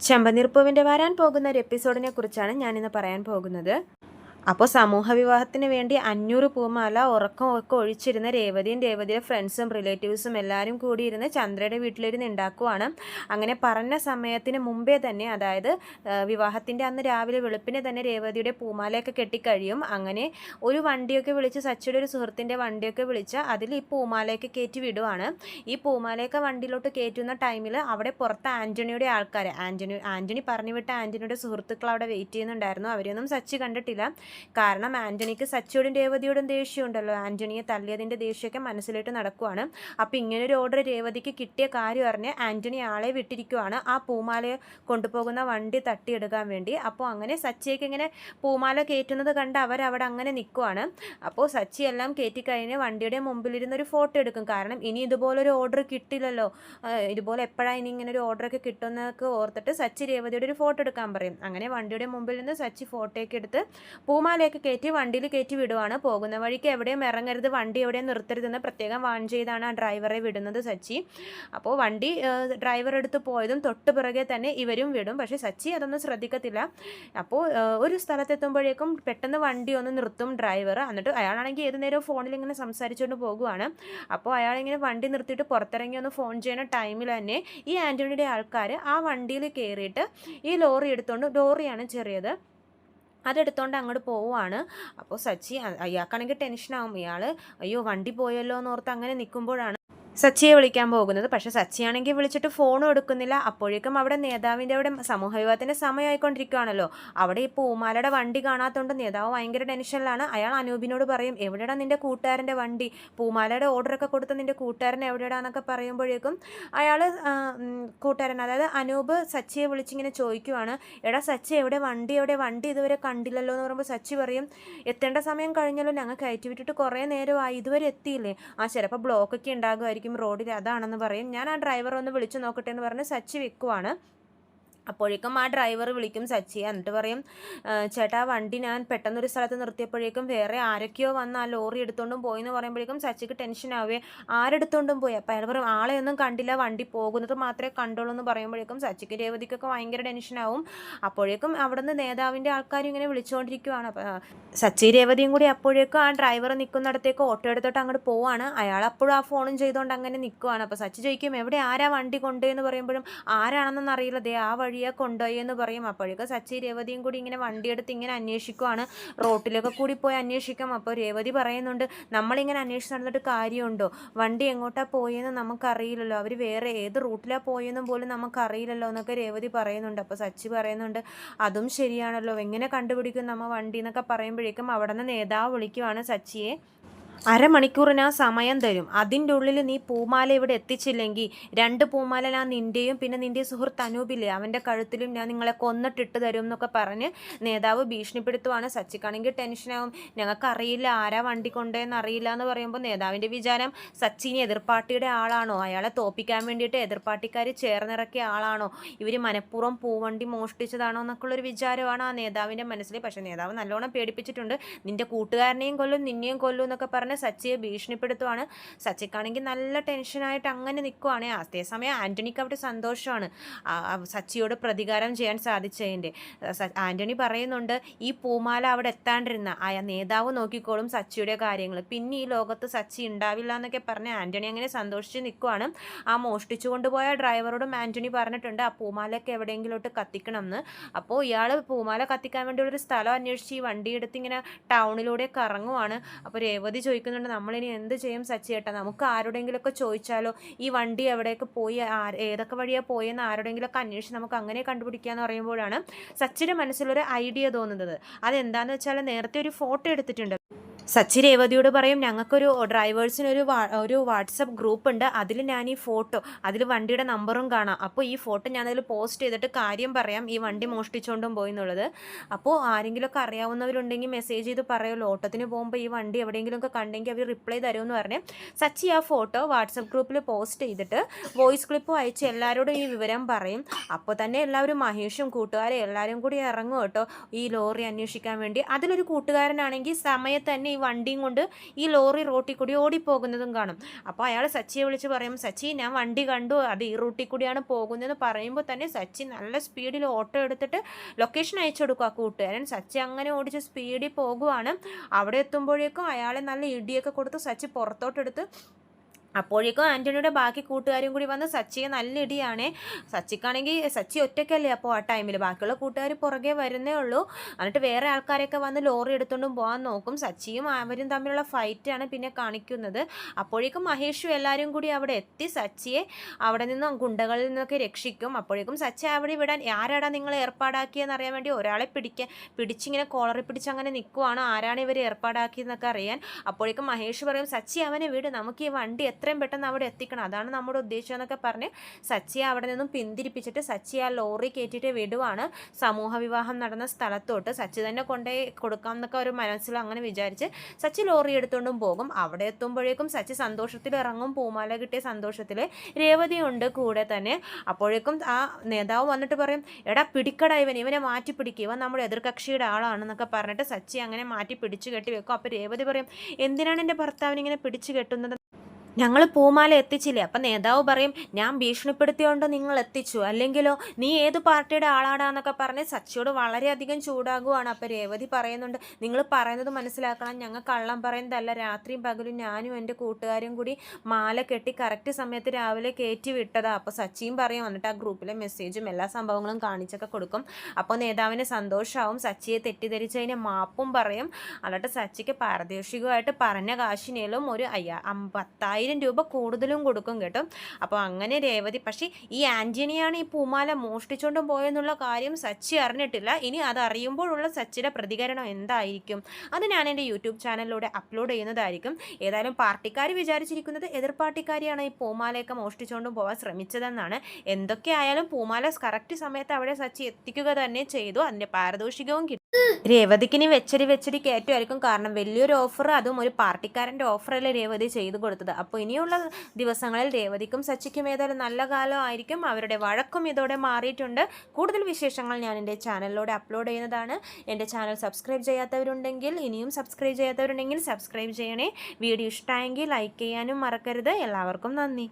ചെമ്പനീർപ്പൂവിന്റെ വരാൻ പോകുന്ന ഒരു എപ്പിസോഡിനെ കുറിച്ചാണ് ഞാനിന്ന് പറയാൻ പോകുന്നത്. അപ്പോൾ സമൂഹ വിവാഹത്തിന് വേണ്ടി അഞ്ഞൂറ് പൂമാല ഉറക്കം ഒക്കെ ഒഴിച്ചിരുന്ന രേവതിയും രേവതിയുടെ ഫ്രണ്ട്സും റിലേറ്റീവ്സും എല്ലാവരും കൂടി ഇരുന്ന് ചന്ദ്രയുടെ വീട്ടിലിരുന്ന് ഉണ്ടാക്കുവാണ് അങ്ങനെ പറഞ്ഞ സമയത്തിന് മുമ്പേ തന്നെ അതായത് വിവാഹത്തിന്റെ അന്ന് രാവിലെ വെളുപ്പിനെ തന്നെ രേവതിയുടെ പൂമാലയൊക്കെ കെട്ടിക്കഴിയും. അങ്ങനെ ഒരു വണ്ടിയൊക്കെ വിളിച്ച് സച്ചിയുടെ ഒരു സുഹൃത്തിന്റെ വണ്ടിയൊക്കെ വിളിച്ച് അതിൽ ഈ പൂമാലയൊക്കെ കയറ്റി വിടുവാണ്. ഈ പൂമാലയൊക്കെ വണ്ടിയിലോട്ട് കയറ്റുന്ന ടൈമിൽ അവിടെ പുറത്ത് ആന്റണിയുടെ ആൾക്കാർ ആന്റണി ആന്റണി പറഞ്ഞു വിട്ട ആന്റണിയുടെ സുഹൃത്തുക്കൾ അവിടെ വെയിറ്റ് ചെയ്യുന്നുണ്ടായിരുന്നു. അവരെയൊന്നും സച്ചി കണ്ടിട്ടില്ല. കാരണം ആന്റണിക്ക് സച്ചിയോടും രേവതിയോടും ദേഷ്യമുണ്ടല്ലോ. ആന്റണിയെ തല്ലിയതിന്റെ ദേഷ്യമൊക്കെ മനസ്സിലിട്ട് നടക്കുവാണ്. അപ്പോൾ ഇങ്ങനൊരു ഓർഡർ രേവതിക്ക് കിട്ടിയ കാര്യം അറിഞ്ഞ് ആന്റണി ആളെ വിട്ടിരിക്കുവാണ്. ആ പൂമാലയെ കൊണ്ടുപോകുന്ന വണ്ടി തട്ടിയെടുക്കാൻ വേണ്ടി. അപ്പോൾ അങ്ങനെ സച്ചിയൊക്കെ ഇങ്ങനെ പൂമാല കയറ്റുന്നത് കണ്ട് അവരവിടെ അങ്ങനെ നിൽക്കുവാണ് അപ്പോൾ സച്ചി എല്ലാം കയറ്റിക്കഴിഞ്ഞ് വണ്ടിയുടെ മുമ്പിലിരുന്ന് ഒരു ഫോട്ടോ എടുക്കും. കാരണം ഇനി ഇതുപോലൊരു ഓർഡർ കിട്ടില്ലല്ലോ. ഇതുപോലെ എപ്പോഴാണ് ഇനി ഇങ്ങനെ ഒരു ഓർഡറൊക്കെ കിട്ടുന്നതൊക്കെ ഓർത്തിട്ട് സച്ചി രേവതിയുടെ ഒരു ഫോട്ടോ എടുക്കാൻ പറയും. അങ്ങനെ വണ്ടിയുടെ മുമ്പിൽ നിന്ന് സച്ചി ഫോട്ടോയൊക്കെ എടുത്ത് പൂമാലയൊക്കെ കയറ്റി വണ്ടിയിൽ കയറ്റി വിടുവാണ്. പോകുന്ന വഴിക്ക് എവിടെയും ഇറങ്ങരുത് വണ്ടി എവിടെയും നിർത്തരുതെന്ന് പ്രത്യേകം വാൺ ചെയ്താണ് ആ ഡ്രൈവറെ വിടുന്നത് സച്ചി. അപ്പോൾ വണ്ടി ഡ്രൈവർ എടുത്ത് പോയതും തൊട്ട് പിറകെ തന്നെ ഇവരും വിടും. പക്ഷേ സച്ചി അതൊന്നും ശ്രദ്ധിക്കത്തില്ല. അപ്പോൾ ഒരു സ്ഥലത്തെത്തുമ്പോഴേക്കും പെട്ടെന്ന് വണ്ടി ഒന്ന് നിർത്തും ഡ്രൈവർ. എന്നിട്ട് അയാളാണെങ്കിൽ ഏത് നേരവും ഫോണിൽ ഇങ്ങനെ സംസാരിച്ചുകൊണ്ട് പോകുവാണ്. അപ്പോൾ അയാളിങ്ങനെ വണ്ടി നിർത്തിയിട്ട് പുറത്തിറങ്ങി ഒന്ന് ഫോൺ ചെയ്യുന്ന ടൈമിൽ തന്നെ ഈ ആന്റണിയുടെ ആൾക്കാർ ആ വണ്ടിയിൽ കയറിയിട്ട് ഈ ലോറി എടുത്തുകൊണ്ട് ലോറിയാണ് ചെറിയത്. അതെടുത്തോണ്ട് അങ്ങോട്ട് പോവുകയാണ് അപ്പോൾ സച്ചി അയാൾക്കാണെങ്കിൽ ടെൻഷനാവും ഇയാൾ അയ്യോ വണ്ടി പോയല്ലോ എന്ന് ഓർത്ത് അങ്ങനെ നിൽക്കുമ്പോഴാണ് സച്ചിയെ വിളിക്കാൻ പോകുന്നത്. പക്ഷെ സച്ചിയാണെങ്കിൽ വിളിച്ചിട്ട് ഫോണും എടുക്കുന്നില്ല. അപ്പോഴേക്കും അവിടെ നേതാവിന്റെ അവിടെ സമൂഹ വിവാഹത്തിന്റെ സമയമായിക്കൊണ്ടിരിക്കുകയാണല്ലോ. അവിടെ ഈ പൂമാലയുടെ വണ്ടി കാണാത്തതുകൊണ്ട് നേതാവ് ഭയങ്കര ടെൻഷനിലാണ്. അയാൾ അനൂപിനോട് പറയും എവിടെയാണ് നിന്റെ കൂട്ടുകാരന്റെ വണ്ടി? പൂമാലയുടെ ഓർഡറൊക്കെ കൊടുത്ത നിന്റെ കൂട്ടുകാരൻ എവിടെയാണെന്നൊക്കെ പറയുമ്പോഴേക്കും അയാൾ കൂട്ടുകാരൻ അതായത് അനൂപ് സച്ചിയെ വിളിച്ചിങ്ങനെ ചോദിക്കുവാണ്. എടാ സച്ചി എവിടെ വണ്ടി? എവിടെ വണ്ടി ഇതുവരെ കണ്ടില്ലല്ലോ? എന്ന് പറയുമ്പോൾ സച്ചി പറയും എത്തേണ്ട സമയം കഴിഞ്ഞല്ലോ. ഞങ്ങൾ കയറ്റി വിട്ടിട്ട് കുറേ നേരമായി. ഇതുവരെ എത്തിയില്ലേ? ആ ചിലപ്പോൾ ബ്ലോക്കൊക്കെ ഉണ്ടാകുമായിരിക്കും. റോഡിൽ അതാണെന്ന് പറയും. ഞാൻ ആ ഡ്രൈവർ ഒന്ന് വിളിച്ചു നോക്കട്ടെ എന്ന് പറഞ്ഞ് സച്ചി വെക്കുവാണ് അപ്പോഴേക്കും ആ ഡ്രൈവർ വിളിക്കും സച്ചി എന്നിട്ട് പറയും ചേട്ടാ വണ്ടി ഞാൻ പെട്ടെന്നൊരു സ്ഥലത്ത് നിർത്തിയപ്പോഴേക്കും വേറെ ആരൊക്കെയോ വന്ന് ആ ലോറി എടുത്തോണ്ടും പോയി എന്ന് പറയുമ്പോഴേക്കും സച്ചിക്ക് ടെൻഷൻ ആരെടുത്തോണ്ടും പോയി? അപ്പോൾ അയാൾ പറയും ആളെ ഒന്നും കണ്ടില്ല വണ്ടി പോകുന്നത് മാത്രമേ കണ്ടുള്ളൂ എന്ന് പറയുമ്പോഴേക്കും സച്ചിക്ക് രേവതിക്കൊക്കെ ഭയങ്കര ടെൻഷനാവും അപ്പോഴേക്കും അവിടുന്ന് നേതാവിന്റെ ആൾക്കാരും ഇങ്ങനെ വിളിച്ചുകൊണ്ടിരിക്കുവാണ് സച്ചി രേവതിയും കൂടി അപ്പോഴേക്കും ആ ഡ്രൈവർ നിൽക്കുന്നിടത്തേക്ക് ഓട്ടോ എടുത്തോട്ട് അങ്ങോട്ട് പോവാണ്. അയാൾ അപ്പോഴും ആ ഫോണും ചെയ്തുകൊണ്ട് അങ്ങനെ നിൽക്കുവാണ് അപ്പോൾ സച്ചി ചോദിക്കും എവിടെ ആരാ വണ്ടി കൊണ്ടുപോയെന്ന്? പറയുമ്പോഴും ആരാണെന്നൊന്നും അറിയില്ല. ദേ ആ വഴിയെ കൊണ്ടുപോയി എന്ന് പറയും. അപ്പോഴേക്കും സച്ചി രേവതിയും കൂടി ഇങ്ങനെ വണ്ടിയെടുത്ത് ഇങ്ങനെ അന്വേഷിക്കുവാണ്. റോട്ടിലൊക്കെ കൂടി പോയി അന്വേഷിക്കാം. അപ്പോൾ രേവതി പറയുന്നുണ്ട് നമ്മളിങ്ങനെ അന്വേഷിച്ച് നടന്നിട്ട് കാര്യമുണ്ടോ? വണ്ടി എങ്ങോട്ടാ പോയെന്ന് നമുക്കറിയില്ലല്ലോ. അവർ വേറെ ഏത് റൂട്ടിലാണ് പോയെന്നും പോലും നമുക്കറിയില്ലല്ലോ എന്നൊക്കെ രേവതി പറയുന്നുണ്ട്. അപ്പോൾ സച്ചി പറയുന്നുണ്ട് അതും ശരിയാണല്ലോ. എങ്ങനെ കണ്ടുപിടിക്കും നമ്മൾ വണ്ടി എന്നൊക്കെ പറയുമ്പോഴേക്കും അവിടെ നിന്ന് നേതാവ് വിളിക്കുവാണ് സച്ചിയെ. അരമണിക്കൂറിന് സമയം തരും. അതിന്റെ ഉള്ളിൽ നീ പൂമാല ഇവിടെ എത്തിച്ചില്ലെങ്കിൽ രണ്ട് പൂമാല ഞാൻ നിന്റെയും പിന്നെ നിന്റെ സുഹൃത്ത് അനൂപില്ലേ അവന്റെ കഴുത്തിലും ഞാൻ നിങ്ങളെ കൊന്നിട്ടിട്ട് തരും എന്നൊക്കെ പറഞ്ഞ് നേതാവ് ഭീഷണിപ്പെടുത്തുവാണ്. സച്ചിക്കാണെങ്കിൽ ടെൻഷനാവും. ഞങ്ങൾക്ക് അറിയില്ല ആരാ വണ്ടി കൊണ്ടേന്ന് അറിയില്ല എന്ന് പറയുമ്പോൾ നേതാവിന്റെ വിചാരം സച്ചിനി എതിർപ്പാർട്ടിയുടെ ആളാണോ? അയാളെ തോപ്പിക്കാൻ വേണ്ടിയിട്ട് എതിർപ്പാർട്ടിക്കാർ ചേർന്നിറക്കിയ ആളാണോ? ഇവർ മനഃപൂർവം പൂവണ്ടി മോഷ്ടിച്ചതാണോ എന്നൊക്കെയുള്ളൊരു വിചാരമാണ് ആ നേതാവിന്റെ മനസ്സിൽ. പക്ഷേ നേതാവ് നല്ലോണം പേടിപ്പിച്ചിട്ടുണ്ട്. നിന്റെ കൂട്ടുകാരനെയും കൊല്ലും നിന്നെയും കൊല്ലും എന്നൊക്കെ പറഞ്ഞ് സച്ചിയെ ഭീഷണിപ്പെടുത്തുവാണ്. സച്ചിക്കാണെങ്കിൽ നല്ല ടെൻഷനായിട്ട് അങ്ങനെ നിൽക്കുവാണ് അതേസമയം ആന്റണിക്ക് അവിടെ സന്തോഷമാണ്. സച്ചിയോട് പ്രതികാരം ചെയ്യാൻ സാധിച്ചതിന്റെ. ആന്റണി പറയുന്നുണ്ട് ഈ പൂമാല അവിടെ എത്താണ്ടിരുന്ന ആ നേതാവ് നോക്കിക്കോളും സച്ചിയുടെ കാര്യങ്ങൾ പിന്നെ ഈ ലോകത്ത് സച്ചി ഉണ്ടാവില്ല എന്നൊക്കെ പറഞ്ഞ് ആന്റണി അങ്ങനെ സന്തോഷിച്ച് നിൽക്കുവാണ് ആ മോഷ്ടിച്ചു കൊണ്ടുപോയ ഡ്രൈവറോടും ആന്റണി പറഞ്ഞിട്ടുണ്ട് ആ പൂമാലയൊക്കെ എവിടെയെങ്കിലോട്ട് കത്തിക്കണം എന്ന് അപ്പോൾ ഇയാൾ പൂമാല കത്തിക്കാൻ വേണ്ടിയുള്ളൊരു സ്ഥലം അന്വേഷിച്ച് ഈ വണ്ടിയെടുത്ത് ഇങ്ങനെ ടൗണിലൂടെ കറങ്ങുവാണ് അപ്പോൾ രേവതി ചോദിക്കുന്നുണ്ട് നമ്മളിനി എന്ത് ചെയ്യും സച്ചി ചേട്ടാ നമുക്ക് ആരോടെങ്കിലുമൊക്കെ ചോദിച്ചാലോ? ഈ വണ്ടി എവിടെയൊക്കെ പോയി? ഏതൊക്കെ വഴിയാണ് പോയെന്ന് ആരോടെങ്കിലുമൊക്കെ അന്വേഷിച്ച് നമുക്ക് അങ്ങനെ കണ്ടുപിടിക്കാന്ന് പറയുമ്പോഴാണ് സച്ചിന്റെ മനസ്സിലൊരു ഐഡിയ തോന്നുന്നത്. അതെന്താന്ന് വെച്ചാൽ നേരത്തെ ഒരു ഫോട്ടോ എടുത്തിട്ടുണ്ട്. സച്ചി രേവതിയോട് പറയും ഞങ്ങൾക്കൊരു ഡ്രൈവേഴ്സിനൊരു ഒരു വാട്സപ്പ് ഗ്രൂപ്പ് ഉണ്ട് അതിൽ ഞാൻ ഈ ഫോട്ടോ അതിൽ വണ്ടിയുടെ നമ്പറും കാണാം. അപ്പോൾ ഈ ഫോട്ടോ ഞാൻ അതിൽ പോസ്റ്റ് ചെയ്തിട്ട് കാര്യം പറയാം. ഈ വണ്ടി മോഷ്ടിച്ചുകൊണ്ടും പോയി എന്നുള്ളത്. അപ്പോൾ ആരെങ്കിലുമൊക്കെ അറിയാവുന്നവരുണ്ടെങ്കിൽ മെസ്സേജ് ചെയ്ത് പറയുമല്ലോ ഓട്ടത്തിന് പോകുമ്പോൾ ഈ വണ്ടി എവിടെയെങ്കിലുമൊക്കെ കണ്ടെങ്കിൽ അവർ റിപ്ലൈ തരുമെന്ന് പറഞ്ഞ് സച്ചി ആ ഫോട്ടോ വാട്സപ്പ് ഗ്രൂപ്പിൽ പോസ്റ്റ് ചെയ്തിട്ട് വോയിസ് ക്ലിപ്പ് അയച്ച് എല്ലാവരോടും ഈ വിവരം പറയും. അപ്പോൾ തന്നെ എല്ലാവരും മഹേഷും കൂട്ടുകാരും എല്ലാവരും കൂടി ഇറങ്ങും കേട്ടോ ഈ ലോറി അന്വേഷിക്കാൻ വേണ്ടി. അതിലൊരു കൂട്ടുകാരനാണെങ്കിൽ സമയത്ത് തന്നെ ഈ വണ്ടിയും കൊണ്ട് ഈ ലോറി റോട്ടിൽ കൂടി ഓടിപ്പോകുന്നതും കാണും. അപ്പോൾ അയാൾ സച്ചിയെ വിളിച്ച് പറയും സച്ചി ഞാൻ വണ്ടി കണ്ടു. അത് ഈ റൂട്ടിൽ കൂടിയാണ് പോകുന്നതെന്ന് പറയുമ്പോൾ തന്നെ സച്ചി നല്ല സ്പീഡിൽ ഓട്ടോ എടുത്തിട്ട് ലൊക്കേഷൻ അയച്ചു കൊടുക്കും ആ കൂട്ടുകാരൻ. സച്ചി അങ്ങനെ ഓടിച്ച് സ്പീഡിൽ പോകുവാണ്. അവിടെ എത്തുമ്പോഴേക്കും അയാളെ നല്ല ഇടിയൊക്കെ കൊടുത്ത് സച്ചി പുറത്തോട്ടെടുത്ത് അപ്പോഴേക്കും ആന്റണിയുടെ ബാക്കി കൂട്ടുകാരും കൂടി വന്ന് സച്ചിയെ നല്ല ഇടിയാണ്. സച്ചിക്കാണെങ്കിൽ സച്ചി ഒറ്റയ്ക്കല്ലേ അപ്പോൾ ആ ടൈമിൽ ബാക്കിയുള്ള കൂട്ടുകാർ പുറകെ വരുന്നേ ഉള്ളൂ. എന്നിട്ട് വേറെ ആൾക്കാരൊക്കെ വന്ന് ലോറി എടുത്തുകൊണ്ടും പോകാൻ നോക്കും. സച്ചിയും അവരും തമ്മിലുള്ള ഫൈറ്റാണ് പിന്നെ കാണിക്കുന്നത്. അപ്പോഴേക്കും മഹേഷും എല്ലാവരും കൂടി അവിടെ എത്തി. സച്ചിയെ അവിടെ നിന്നും ഗുണ്ടകളിൽ നിന്നൊക്കെ രക്ഷിക്കും. അപ്പോഴേക്കും സച്ചി അവിടെ വിടാൻ ആരാടാ നിങ്ങൾ ഏർപ്പാടാക്കിയെന്ന് അറിയാൻ വേണ്ടി ഒരാളെ പിടിക്കാൻ പിടിച്ചിങ്ങനെ കോളറി പിടിച്ച് അങ്ങനെ നിൽക്കുവാണ് ആരാണ് ഇവർ ഏർപ്പാടാക്കിയെന്നൊക്കെ അറിയാൻ. അപ്പോഴേക്കും മഹേഷ് പറയും സച്ചി അവനെ വിട്. നമുക്ക് ഈ വണ്ടി എത്രയും പെട്ടെന്ന് അവിടെ എത്തിക്കണം. അതാണ് നമ്മുടെ ഉദ്ദേശം എന്നൊക്കെ പറഞ്ഞ് സച്ചിയെ അവിടെ നിന്നും പിന്തിരിപ്പിച്ചിട്ട് സച്ചി ആ ലോറി കയറ്റിയിട്ട് വിടുവാണ്. സമൂഹ വിവാഹം നടന്ന സ്ഥലത്തോട്ട് സച്ചി തന്നെ കൊണ്ടേ കൊടുക്കാം എന്നൊക്കെ ഒരു മനസ്സിൽ അങ്ങനെ വിചാരിച്ച് സച്ചി ലോറി എടുത്തുകൊണ്ടും പോകും. അവിടെ എത്തുമ്പോഴേക്കും സച്ചി സന്തോഷത്തിൽ ഇറങ്ങും. പൂമാല കിട്ടിയ സന്തോഷത്തിൽ രേവതി ഉണ്ട് കൂടെ തന്നെ. അപ്പോഴേക്കും ആ നേതാവ് വന്നിട്ട് പറയും എടാ പിടിക്കടാ ഇവൻ ഇവനെ മാറ്റി പിടിക്കുക ഇവൻ നമ്മുടെ എതിർകക്ഷിയുടെ ആളാണെന്നൊക്കെ പറഞ്ഞിട്ട് സച്ചി അങ്ങനെ മാറ്റി പിടിച്ചു കെട്ടി വെക്കും അപ്പോൾ രേവതി പറയും എന്തിനാണ് എന്റെ ഭർത്താവിനെ ഇങ്ങനെ പിടിച്ചു കെട്ടുന്നത്? ഞങ്ങൾ പൂമാല എത്തിച്ചില്ലേ? അപ്പം നേതാവ് പറയും ഞാൻ ഭീഷണിപ്പെടുത്തിയോണ്ട് നിങ്ങൾ എത്തിച്ചു. അല്ലെങ്കിലോ നീ ഏത് പാർട്ടിയുടെ ആളാടാന്നൊക്കെ പറഞ്ഞ് സച്ചിയോട് വളരെയധികം ചൂടാകുവാണ്. അപ്പം രേവതി പറയുന്നുണ്ട് നിങ്ങൾ പറയുന്നത് മനസ്സിലാക്കണം. ഞങ്ങൾ കള്ളം പറയുന്നതല്ല. രാത്രിയും പകലും ഞാനും എന്റെ കൂട്ടുകാരും കൂടി മാല കെട്ടി കറക്റ്റ് സമയത്ത് രാവിലെ കയറ്റി വിട്ടതാ. അപ്പോൾ സച്ചിയും പറയും എന്നിട്ട് ആ ഗ്രൂപ്പിലെ മെസ്സേജും എല്ലാ സംഭവങ്ങളും കാണിച്ചൊക്കെ കൊടുക്കും. അപ്പോൾ നേതാവിന് സന്തോഷമാവും സച്ചിയെ തെറ്റിദ്ധരിച്ചതിന് മാപ്പും പറയും. എന്നിട്ട് സച്ചിക്ക് പാരദർശികമായിട്ട് പറഞ്ഞ കാശിനേലും ഒരു അയ്യാ പത്തായിരം രൂപ കൂടുതലും കൊടുക്കും കേട്ടോ. അപ്പോൾ അങ്ങനെ രേവതി പക്ഷേ ഈ ആന്റണിയാണ് ഈ പൂമാല മോഷ്ടിച്ചുകൊണ്ട് പോയെന്നുള്ള കാര്യം സച്ചി അറിഞ്ഞിട്ടില്ല. ഇനി അത് അറിയുമ്പോഴുള്ള സച്ചിയുടെ പ്രതികരണം എന്തായിരിക്കും? അത് ഞാൻ എന്റെ യൂട്യൂബ് ചാനലിലൂടെ അപ്ലോഡ് ചെയ്യുന്നതായിരിക്കും. ഏതായാലും പാർട്ടിക്കാർ വിചാരിച്ചിരിക്കുന്നത് എതിർ പാർട്ടിക്കാരിയാണ് ഈ പൂമാലയൊക്കെ മോഷ്ടിച്ചുകൊണ്ടും പോകാൻ ശ്രമിച്ചതെന്നാണ്. എന്തൊക്കെയായാലും പൂമാല കറക്റ്റ് സമയത്ത് അവിടെ സച്ചി എത്തിക്കുക തന്നെ ചെയ്തു. അതിന്റെ പാരദോഷികവും കിട്ടി. രേവതിക്കിനി വെച്ചടി വെച്ചടി കയറ്റുമായിരിക്കും. കാരണം വലിയൊരു ഓഫർ അതും ഒരു പാർട്ടിക്കാരന്റെ ഓഫറല്ലേ രേവതി ചെയ്തു കൊടുത്തത്. അപ്പോൾ ഇനിയുള്ള ദിവസങ്ങളിൽ രേവതിക്കും സച്ചിക്കും ഏതായാലും നല്ല കാലമായിരിക്കും. അവരുടെ വഴക്കും ഇതോടെ മാറിയിട്ടുണ്ട്. കൂടുതൽ വിശേഷങ്ങൾ ഞാൻ എന്റെ ചാനലിലൂടെ അപ്ലോഡ് ചെയ്യുന്നതാണ്. എന്റെ ചാനൽ സബ്സ്ക്രൈബ് ചെയ്യാത്തവരുണ്ടെങ്കിൽ ഇനിയും സബ്സ്ക്രൈബ് ചെയ്യാത്തവരുണ്ടെങ്കിൽ സബ്സ്ക്രൈബ് ചെയ്യണേ. വീഡിയോ ഇഷ്ടമായെങ്കിൽ ലൈക്ക് ചെയ്യാനും മറക്കരുത്. എല്ലാവർക്കും നന്ദി.